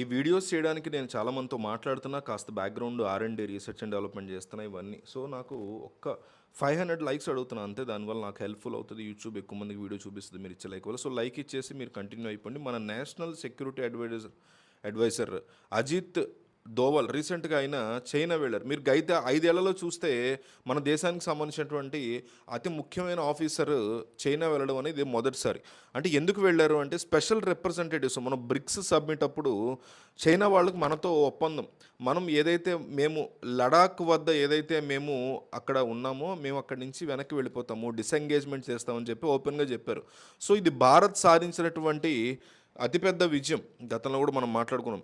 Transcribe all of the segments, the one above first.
ఈ వీడియోస్ చేయడానికి నేను చాలామందితో మాట్లాడుతున్నా కాస్త background R and research and development చేస్తున్నా ఇవన్నీ. సో నాకు ఒక్క ఫైవ్ హండ్రెడ్ లైక్స్ అడుగుతున్నా అంతే. దానివల్ల నాకు హెల్ప్ఫుల్ అవుతుంది. యూట్యూబ్ ఎక్కువ మందికి వీడియో చూపిస్తుంది మీరు ఇచ్చే లైక్ వల్ల. సో లైక్ ఇచ్చేసి మీరు కంటిన్యూ అయిపోండి. మన national security adviser adviser Ajit Doval రీసెంట్గా ఆయన చైనా వెళ్ళారు. మీరు గైతే ఐదేళ్ళలో చూస్తే మన దేశానికి సంబంధించినటువంటి అతి ముఖ్యమైన ఆఫీసర్ చైనా వెళ్ళడం అనేది మొదటిసారి. అంటే ఎందుకు వెళ్ళారు అంటే స్పెషల్ రిప్రజెంటేటివ్స్. మనం బ్రిక్స్ సబ్మిట్ అప్పుడు చైనా వాళ్ళకి మనతో ఒప్పందం. మనం ఏదైతే మేము లడాక్ వద్ద ఏదైతే మేము అక్కడ ఉన్నామో మేము అక్కడి నుంచి వెనక్కి వెళ్ళిపోతాము డిసెంగేజ్మెంట్ చేస్తామని చెప్పి ఓపెన్గా చెప్పారు. సో ఇది భారత్ సాధించినటువంటి అతిపెద్ద విజయం. గతంలో కూడా మనం మాట్లాడుకున్నాం.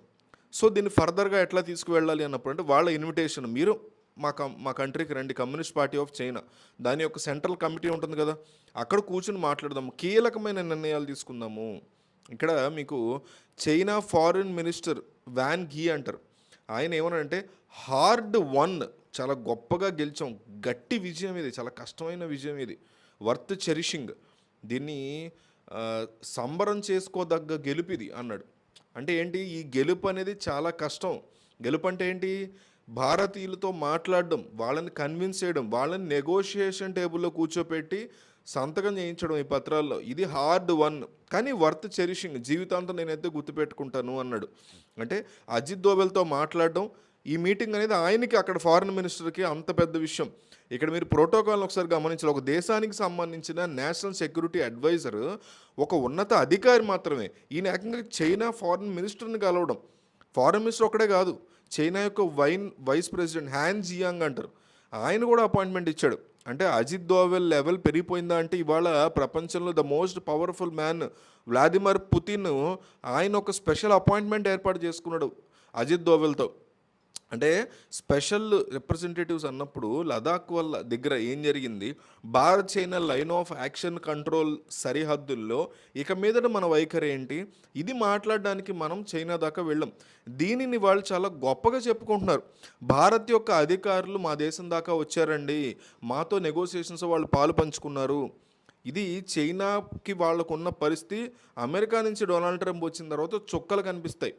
సో దీన్ని ఫర్దర్గా ఎట్లా తీసుకువెళ్ళాలి అన్నప్పుడు అంటే వాళ్ళ ఇన్విటేషన్ మీరు మా కం మా కంట్రీకి రండి కమ్యూనిస్ట్ పార్టీ ఆఫ్ చైనా దాని యొక్క సెంట్రల్ కమిటీ ఉంటుంది కదా అక్కడ కూర్చుని మాట్లాడదాము కీలకమైన నిర్ణయాలు తీసుకుందాము. ఇక్కడ మీకు China foreign minister Wang Yi అంటారు. ఆయన ఏమనంటే హార్డ్ వన్ చాలా గొప్పగా గెలిచాం. గట్టి విజయం ఇది చాలా కష్టమైన విజయం ఇది. వర్త్ చెరిషింగ్ దీన్ని సంబరం చేసుకోదగ్గ గెలుపు ఇది అన్నాడు. అంటే ఏంటి? ఈ గెలుపు అనేది చాలా కష్టం. గెలుపు అంటే ఏంటి? భారతీయులతో మాట్లాడడం వాళ్ళని కన్విన్స్ చేయడం వాళ్ళని నెగోషియేషన్ టేబుల్లో కూర్చోపెట్టి సంతకం చేయించడం ఈ పత్రాల్లో. ఇది హార్డ్ వన్. కానీ వర్త్ చెరిషింగ్ జీవితాంతం నేనైతే గుర్తుపెట్టుకుంటాను అన్నాడు. అంటే అజిత్ దోబెల్తో మాట్లాడడం ఈ మీటింగ్ అనేది ఆయనకి అక్కడ ఫారిన్ మినిస్టర్కి అంత పెద్ద విషయం. ఇక్కడ మీరు ప్రోటోకాల్ ఒకసారి గమనించాలి. ఒక దేశానికి సంబంధించిన నేషనల్ సెక్యూరిటీ అడ్వైజర్ ఒక ఉన్నత అధికారి మాత్రమే. ఈయన ఏకంగా చైనా ఫారిన్ మినిస్టర్ని కలవడం. ఫారెన్ మినిస్టర్ ఒకడే కాదు చైనా యొక్క wine vice president Han Zheng అంటారు. ఆయన కూడా అపాయింట్మెంట్ ఇచ్చాడు. అంటే అజిత్ దోవెల్ లెవెల్ పెరిగిపోయిందా అంటే ఇవాళ ప్రపంచంలో the most powerful man Vladimir Putin ఆయన ఒక స్పెషల్ అపాయింట్మెంట్ ఏర్పాటు చేసుకున్నాడు అజిత్ దోవెల్తో. అంటే స్పెషల్ రిప్రజెంటేటివ్స్ అన్నప్పుడు లదాఖ్ వల్ల దగ్గర ఏం జరిగింది? Bharat China line of action control సరిహద్దుల్లో ఇక మీదట మన వైఖరి ఏంటి? ఇది మాట్లాడడానికి మనం చైనా దాకా వెళ్ళాం. దీనిని వాళ్ళు చాలా గొప్పగా చెప్పుకుంటున్నారు. భారత్ యొక్క అధికారులు మా దేశం దాకా వచ్చారండి. మాతో నెగోసియేషన్స్ వాళ్ళు పాలు పంచుకున్నారు. ఇది చైనాకి వాళ్ళకున్న పరిస్థితి. అమెరికా నుంచి డొనాల్డ్ ట్రంప్ వచ్చిన తర్వాత చుక్కలు కనిపిస్తాయి.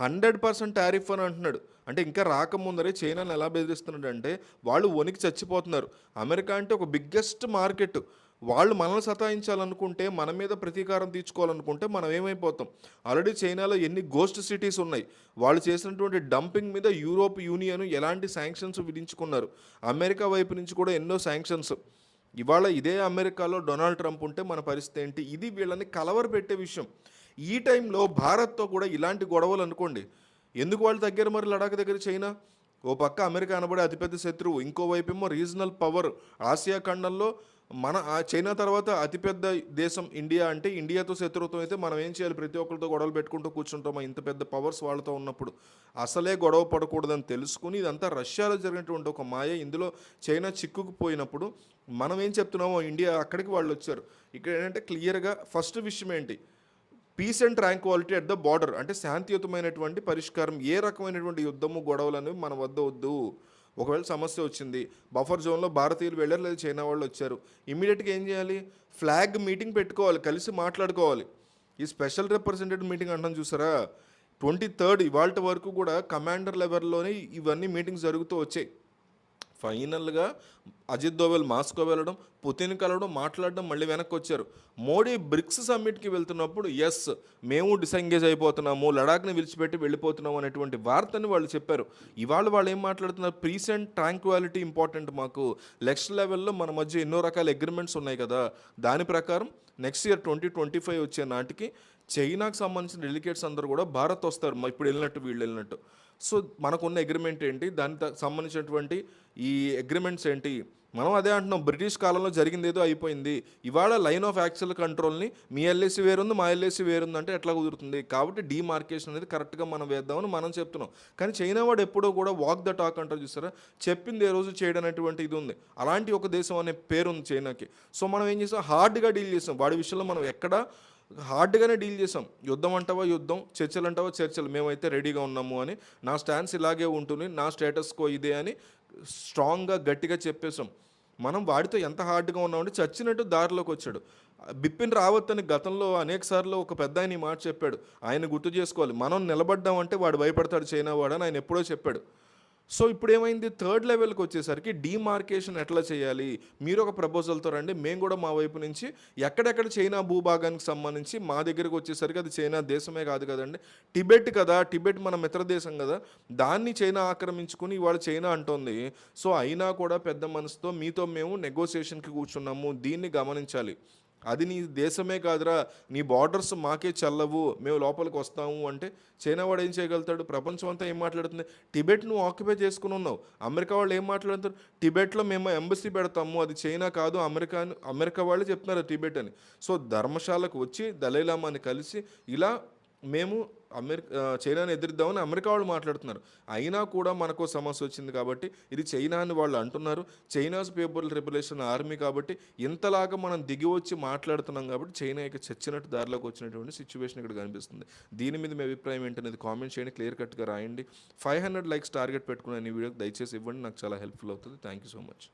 హండ్రెడ్ పర్సెంట్ టారిఫ్ అని అంటున్నాడు. అంటే ఇంకా రాకముందరే చైనాను ఎలా బెదిరిస్తున్నాడు అంటే వాళ్ళు వణికి చచ్చిపోతున్నారు. అమెరికా అంటే ఒక బిగ్గెస్ట్ మార్కెట్. వాళ్ళు మనల్ని సతాయించాలనుకుంటే మన మీద ప్రతీకారం తీర్చుకోవాలనుకుంటే మనం ఏమైపోతాం? ఆల్రెడీ చైనాలో ఎన్ని గోస్ట్ సిటీస్ ఉన్నాయి? వాళ్ళు చేసినటువంటి డంపింగ్ మీద యూరోప్ యూనియన్ ఎలాంటి శాంక్షన్స్ విధించుకున్నారు? అమెరికా వైపు నుంచి కూడా ఎన్నో శాంక్షన్స్ ఇవాళ ఇదే అమెరికాలో డొనాల్డ్ ట్రంప్ ఉంటే మన పరిస్థితి ఏంటి? ఇది వీళ్ళని కలవర పెట్టే విషయం. ఈ టైంలో భారత్తో కూడా ఇలాంటి గొడవలు అనుకోండి. ఎందుకు వాళ్ళు తగ్గారు మరి లడాక్ దగ్గర చైనా? ఓ పక్క అమెరికా అనబడే అతిపెద్ద శత్రువు ఇంకోవైపేమో రీజనల్ పవర్. ఆసియా ఖండంలో మన ఆ చైనా తర్వాత అతిపెద్ద దేశం ఇండియా అంటే ఇండియాతో శత్రుత్వం అయితే మనం ఏం చేయాలి? ప్రతి ఒక్కరితో గొడవలు పెట్టుకుంటూ కూర్చుంటామా? ఇంత పెద్ద పవర్స్ వాళ్ళతో ఉన్నప్పుడు. అసలే గొడవ పడకూడదని తెలుసుకుని ఇదంతా రష్యాలో జరిగినటువంటి ఒక మాయ. ఇందులో చైనా చిక్కుకుపోయినప్పుడు మనం ఏం చెప్తున్నామో ఇండియా అక్కడికి వాళ్ళు వచ్చారు. ఇక్కడ ఏంటంటే క్లియర్గా ఫస్ట్ విషయం ఏంటి? Peace and tranquillity at the border అంటే శాంతియుతమైనటువంటి పరిష్కారం ఏ రకమైనటువంటి యుద్ధము గొడవలు అనేవి మన వద్ద వద్దు. ఒకవేళ సమస్య వచ్చింది బఫర్ జోన్లో భారతీయులు వెళ్ళారు లేదా చైనా వాళ్ళు వచ్చారు ఇమీడియట్గా ఏం చేయాలి? ఫ్లాగ్ మీటింగ్ పెట్టుకోవాలి కలిసి మాట్లాడుకోవాలి. ఈ స్పెషల్ రిప్రజెంటేటివ్ మీటింగ్ అంటాం చూసారా? ట్వంటీ థర్డ్ ఇవాళ వరకు కూడా కమాండర్ లెవెల్లోనే ఇవన్నీ మీటింగ్స్ జరుగుతూ వచ్చాయి. ఫైనల్గా అజిత్ దోవెల్ మాస్కో వెళ్ళడం పుతిన్ కలవడం మాట్లాడడం మళ్ళీ వెనక్కి వచ్చారు మోడీ బ్రిక్స్ సమ్మిట్కి వెళ్తున్నప్పుడు ఎస్ మేము డిసెంగేజ్ అయిపోతున్నాము లడాక్ని విడిచిపెట్టి వెళ్ళిపోతున్నాము అనేటువంటి వార్తని వాళ్ళు చెప్పారు. ఇవాళ వాళ్ళు ఏం మాట్లాడుతున్నారు? పీస్ అండ్ ట్రాంక్వాలిటీ ఇంపార్టెంట్ మాకు. నెక్స్ట్ లెవెల్లో మన మధ్య ఎన్నో రకాల అగ్రిమెంట్స్ ఉన్నాయి కదా. దాని ప్రకారం next year twenty twenty five వచ్చే నాటికి చైనాకు సంబంధించిన డెలికేట్స్ అందరూ కూడా భారత్ వస్తారు. ఇప్పుడు వెళ్ళినట్టు వీళ్ళు వెళ్ళినట్టు. సో మనకున్న అగ్రిమెంట్ ఏంటి? దానికి సంబంధించినటువంటి ఈ అగ్రిమెంట్స్ ఏంటి? మనం అదే అంటున్నాం బ్రిటిష్ కాలంలో జరిగింది ఏదో అయిపోయింది. ఇవాళ లైన్ ఆఫ్ యాక్చువల్ కంట్రోల్ని మీ ఎల్ఏసి వేరుంది మా ఎల్ఏసి వేరుంది అంటే ఎట్లా కుదురుతుంది? కాబట్టి డీమార్కేషన్ అనేది కరెక్ట్గా మనం వేద్దామని మనం చెప్తున్నాం. కానీ చైనా వాడు ఎప్పుడో కూడా వాక్ ద టాక్ అంటారు చూసారా? చెప్పింది ఏ రోజు చేయడం అనేటువంటి ఇది ఉంది. అలాంటి ఒక దేశం అనే పేరు ఉంది చైనాకి. సో మనం ఏం చేసాం? హార్డ్గా డీల్ చేసాం. వాడి విషయంలో మనం ఎక్కడ? హార్డ్గానే డీల్ చేసాం. యుద్ధం అంటావా యుద్ధం? చర్చలు అంటావా చర్చలు. మేమైతే రెడీగా ఉన్నాము అని నా స్టాన్స్ ఇలాగే ఉంటుంది. నా స్టేటస్ కో ఇదే అని స్ట్రాంగ్గా గట్టిగా చెప్పేసాం మనం వాడితో ఎంత హార్డ్గా ఉన్నామంటే చచ్చినట్టు దారిలోకి వచ్చాడు. బిపిన్ రావత్ అని గతంలో అనేక సార్లు ఒక పెద్ద ఆయన ఈ మాట చెప్పాడు. ఆయన గుర్తు చేసుకోవాలి. మనం నిలబడ్డామంటే వాడు భయపడతాడు చైనా వాడు అని ఆయన ఎప్పుడో చెప్పాడు. సో ఇప్పుడు ఏమైంది థర్డ్ లెవెల్కి వచ్చేసరికి డీమార్కేషన్ ఎట్లా చేయాలి? మీరు ఒక ప్రపోజల్తో రండి. మేము కూడా మా వైపు నుంచి ఎక్కడెక్కడ చైనా భూభాగానికి సంబంధించి మా దగ్గరికి వచ్చేసరికి అది చైనా దేశమే కాదు కదండి. టిబెట్ కదా టిబెట్ మన మిత్ర దేశం కదా. దాన్ని చైనా ఆక్రమించుకుని ఇవాళ చైనా అంటోంది. సో అయినా కూడా పెద్ద మనసుతో మీతో మేము నెగోసియేషన్కి కూర్చున్నాము. దీన్ని గమనించాలి. అది నీ దేశమే కాదురా. నీ బార్డర్స్ మాకే చల్లవు. మేము లోపలికి వస్తాము అంటే చైనా వాడు ఏం చేయగలుగుతాడు? ప్రపంచం అంతా ఏం మాట్లాడుతుంది? టిబెట్ నువ్వు ఆక్యుపై చేసుకుని ఉన్నావు. అమెరికా వాళ్ళు ఏం మాట్లాడుతారు టిబెట్లో మేము ఎంబసీ పెడతాము. అది చైనా కాదు అమెరికా అమెరికా వాళ్ళు చెప్తున్నారు టిబెట్ అని. సో ధర్మశాలకు వచ్చి దలైలామాని కలిసి ఇలా మేము అమెరికా చైనాను ఎదురుద్దామని అమెరికా వాళ్ళు మాట్లాడుతున్నారు. అయినా కూడా మనకు సమస్య వచ్చింది కాబట్టి ఇది చైనా అని వాళ్ళు అంటున్నారు. చైనాస్ పీపుల్ రెగ్యులేషన్ ఆర్మీ కాబట్టి ఇంతలాగా మనం దిగి వచ్చి మాట్లాడుతున్నాం కాబట్టి చైనా ఇక చచ్చినట్టు దారిలోకి వచ్చినటువంటి సిచ్యువేషన్ ఇక్కడ కనిపిస్తుంది. దీని మీద మీ అభిప్రాయం ఏంటనేది కామెంట్ చేయండి క్లియర్ కట్గా రాయండి. ఫైవ్ హండ్రెడ్ లైక్స్ టార్గెట్ పెట్టుకున్న ఈ వీడియోకి దయచేసి ఇవ్వండి. నాకు చాలా హెల్ప్ఫుల్ అవుతుంది. Thank you so much